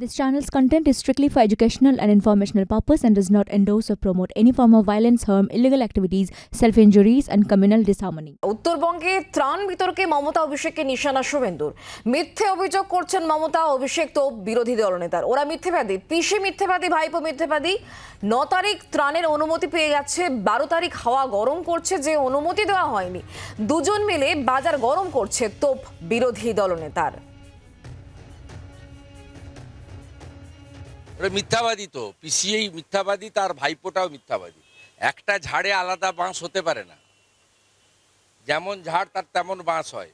This channel's content is strictly for educational and informational purpose and does not endorse or promote any form of violence, harm, illegal activities, self-injuries and communal disharmony. উত্তরবঙ্গে ত্রাণ বিতর্কে মমতা অভিষেককে নিশানা শুভেন্দুর মিথ্যে অভিযোগ করছেন মমতা অভিষেক তো বিরোধী দলনেতার ওরা মিথ্যেবাদী পিসি মিথ্যেবাদী ভাইপো মিথ্যেবাদী ন তারিখ ত্রাণের অনুমতি পেয়ে গেছে বারো তারিখ হাওয়া গরম করছে যে অনুমতি দেওয়া হয়নি দুজন মিলে বাজার গরম করছে তোপ বিরোধী দলনেতার ওরা মিথ্যাবাদী তো পিসিএই মিথ্যাবাদী, তার ভাইপোটাও মিথ্যাবাদী। একটা ঝাড়ে আলাদা বাঁশ হতে পারে না। যেমন ঝাড়, তার তেমন বাঁশ হয়।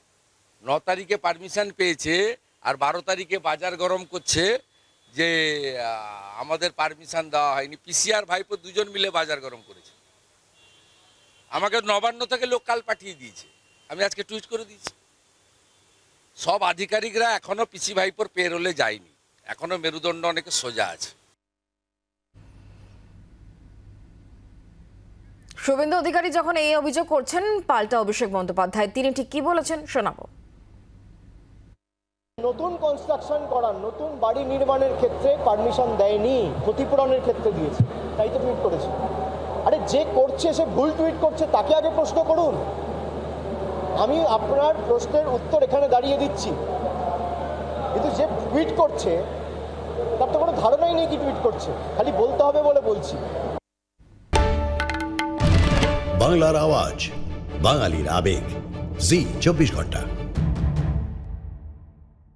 ন তারিখে পারমিশন পেয়েছে আর বারো তারিখে বাজার গরম করছে যে আমাদের পারমিশন দেওয়া হয়নি। পিসি আর ভাইপো দুজন মিলে বাজার গরম করেছে। আমাকে নবান্ন থেকে লোক কাল পাঠিয়ে দিয়েছে। আমি আজকে টুইট করে দিয়েছি। সব আধিকারিকরা এখনও পিসি ভাইপোর পেরোলে যায়নি। এখনও মেরুদণ্ড অনেকে সোজা আছে। শুভেন্দু অধিকারী যখন এই অভিযোগ করছেন পাল্টা অভিষেক বন্দ্যোপাধ্যায় তিনি ঠিক কি বলেছেন শোনাবো। নতুন কনস্ট্রাকশন করার নতুন বাড়ি নির্মাণের ক্ষেত্রে পারমিশন দেয়নি ক্ষতিপূরণের ক্ষেত্রে দিয়েছে। তাই তো টুইট করেছে। আরে যে করছে সে ভুল টুইট করছে তাকে আগে প্রশ্ন করুন। আমি আপনার প্রশ্নের উত্তর এখানে দাঁড়িয়ে দিচ্ছি। যে টুইট করছে, তার তো কোনো ধারণাই নেই কি টুইট করছে। খালি বলতে হবে বলে বলছি। বাংলার আওয়াজ, বাঙালির আবেগ। জি, চব্বিশ ঘণ্টা।